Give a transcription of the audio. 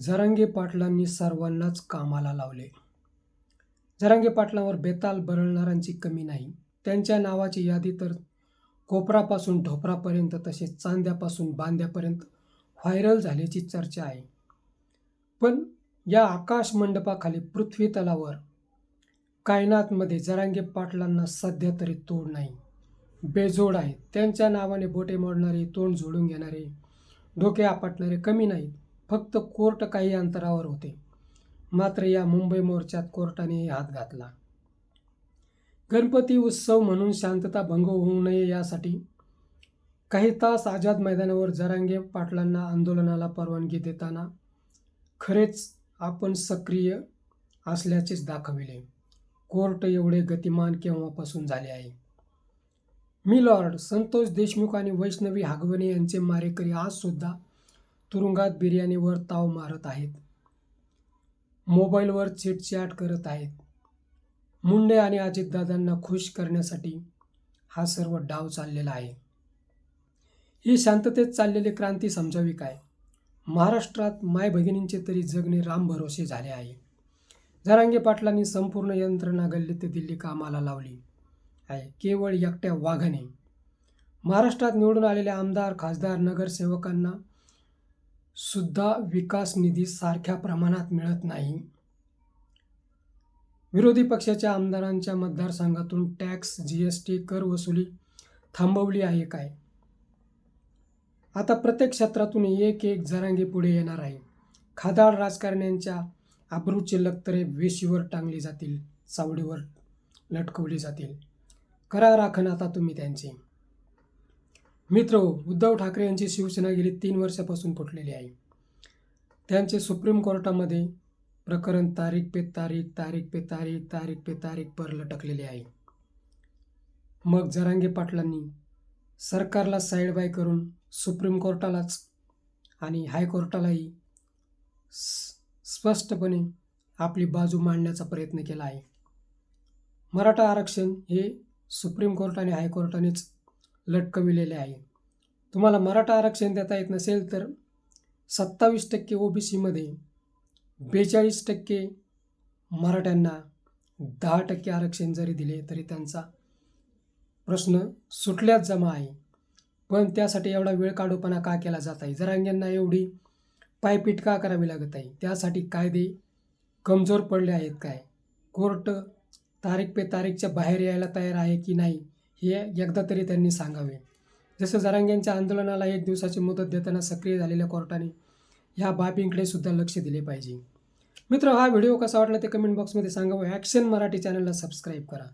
जरांगे पाटलांनी सर्वांनाच कामाला लावले. जरांगे पाटलांवर बेताल बरळणाऱ्यांची कमी नाही. त्यांच्या नावाची यादी तर कोपरापासून ढोपरापर्यंत तसेच चांद्यापासून बांद्यापर्यंत व्हायरल झाल्याची चर्चा आहे. पण या आकाश मंडपाखाली पृथ्वी तलावर कायनातमध्ये जरांगे पाटलांना सध्या तरी तोड नाही. बेजोड आहे. त्यांच्या नावाने बोटे मोडणारे तोंड झोडून घेणारे डोके आपटणारे कमी नाहीत. फक्त कोर्ट काही अंतरावर होते. मात्र या मुंबई मोर्चात कोर्टाने हात घातला. गणपती उत्सव म्हणून शांतता भंग होऊ नये यासाठी काही तास आझाद मैदानावर जरांगे पाटलांना आंदोलनाला परवानगी देताना खरेच आपण सक्रिय असल्याचेच दाखविले. कोर्ट एवढे गतिमान केव्हापासून झाले आहे? मी लॉर्ड संतोष देशमुख आणि वैष्णवी हागवणे यांचे मारेकरी आज सुद्धा तुरुंगात बिर्याणीवर ताव मारत आहेत. मोबाईलवर चिटचॅट करत आहेत. मुंडे आणि अजितदादांना खुश करण्यासाठी हा सर्व डाव चाललेला आहे. ही शांततेत चाललेली क्रांती समजावी काय? महाराष्ट्रात माय भगिनींचे तरी जगणे राम भरोसे झाले आहे. जरांगे पाटलांनी संपूर्ण यंत्रणा गल्ली ते दिल्ली कामाला लावली आहे. केवळ एकट्या वाघाने. महाराष्ट्रात निवडून आलेल्या आमदार खासदार नगरसेवकांना सुद्धा विकास निधी सारख्या प्रमाणात मिळत नाही. विरोधी पक्षाच्या आमदारांच्या मतदारसंघातून टॅक्स जी एस टी कर वसुली थांबवली आहे काय? आता प्रत्येक क्षेत्रातून एक एक जरांगी पुढे येणार आहे. खादाड राजकारण्यांच्या अब्रूचे लक्तरे वेशीवर टांगली जातील चावडीवर लटकवली जातील. करा राखण आता तुम्ही त्यांची. मित्र उद्धव ठाकरे यांची शिवसेना गेली तीन वर्षापासून फुटलेली आहे. त्यांचे सुप्रीम कोर्टामध्ये प्रकरण तारीख पे तारीख तारीख पे तारीख तारीख पे तारीख पर लटकलेले आहे. मग जरांगे पाटलांनी सरकारला साईड बाय करून सुप्रीम कोर्टालाच आणि हायकोर्टालाही स्पष्टपणे आपली बाजू मांडण्याचा प्रयत्न केला आहे. मराठा आरक्षण हे सुप्रीम कोर्ट आणि हायकोर्टानेच लटकविलेले आहे. तुम्हाला मराठा आरक्षण देता येत नसेल तर सत्तावीस टक्के ओ बी सीमध्ये बेचाळीस टक्के मराठ्यांना दहा टक्के आरक्षण जरी दिले तरी त्यांचा प्रश्न सुटल्याच जमा आहे. पण त्यासाठी एवढा वेळ काढूपणा का केला जात आहे? जरांग्यांना एवढी पायपीट का करावी लागत आहे? त्यासाठी कायदे कमजोर पडले आहेत काय? कोर्ट तारीख पे तारीखच्या बाहेर यायला तयार आहे की नाही? हे एकदा तरी त्यांनी सांगावे. जसं जरांग्यांच्या आंदोलनाला एक दिवसाची मुदत देताना सक्रिय झालेल्या कोर्टाने ह्या बाबींकडे सुद्धा लक्ष दिले पाहिजे. मित्र हा व्हिडिओ कसा वाटला ते कमेंट बॉक्समध्ये सांगा व ॲक्शन मराठी चॅनलला सबस्क्राईब करा.